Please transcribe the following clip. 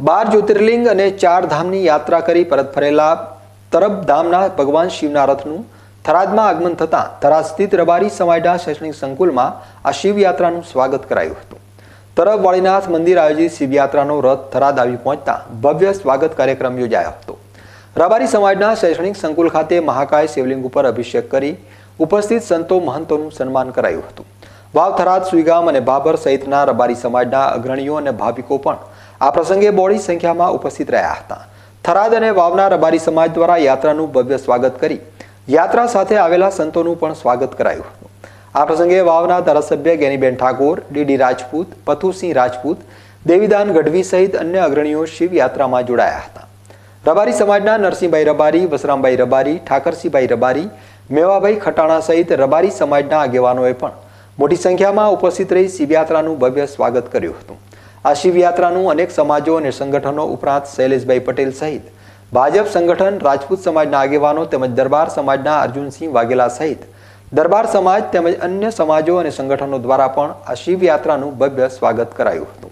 બાર જ્યોતિર્લિંગ અને ચાર ધામની યાત્રા કરી પરત ફરેલા તરબ ધામના ભગવાન શિવના રથનું થરાદમાં આગમન થતાં થરાદ સ્થિત રબારી સમાજના શૈક્ષણિક સંકુલમાં આ શિવયાત્રાનું સ્વાગત કરાયું હતું. તરબ વાળીનાથ મંદિર આયોજિત શિવયાત્રાનો રથ થરાદ આવી પહોંચતા ભવ્ય સ્વાગત કાર્યક્રમ યોજાયો હતો. રબારી સમાજના શૈક્ષણિક સંકુલ ખાતે મહાકાય શિવલિંગ ઉપર અભિષેક કરી ઉપસ્થિત સંતો મહંતોનું સન્માન કરાયું હતું. વાવ થરાદ સુઈગામ અને બાબર સહિતના રબારી સમાજના અગ્રણીઓ અને ભાવિકો પણ આ પ્રસંગે બોડી સંખ્યામાં ઉપસ્થિત રહ્યા હતા. થરાદ અને વાવના રબારી સમાજ દ્વારા યાત્રાનું ભવ્ય સ્વાગત કરી યાત્રા સાથે આવેલા સંતોનું પણ સ્વાગત કરાયું હતું. આ પ્રસંગે વાવના ધારાસભ્ય ગેનીબેન ઠાકોર, ડીડી રાજપૂત, પથુસિંહ રાજપૂત, દેવીદાન ગઢવી સહિત અન્ય અગ્રણીઓ શિવ યાત્રામાં જોડાયા હતા. રબારી સમાજના નરસિંહભાઈ રબારી, વસરામભાઈ રબારી, ઠાકરસિંહભાઈ રબારી, મેવાભાઈ ખટાણા સહિત રબારી સમાજના આગેવાનોએ પણ મોટી સંખ્યામાં ઉપસ્થિત રહી શિવયાત્રાનું ભવ્ય સ્વાગત કર્યું હતું. આ શિવયાત્રાનું અનેક સમાજો અને સંગઠનો ઉપરાંત શૈલેષભાઈ પટેલ સહિત ભાજપ સંગઠન, રાજપૂત સમાજના આગેવાનો તેમજ દરબાર સમાજના અર્જુનસિંહ વાઘેલા સહિત દરબાર સમાજ તેમજ અન્ય સમાજો અને સંગઠનો દ્વારા પણ આ શિવયાત્રાનું ભવ્ય સ્વાગત કરાયું હતું.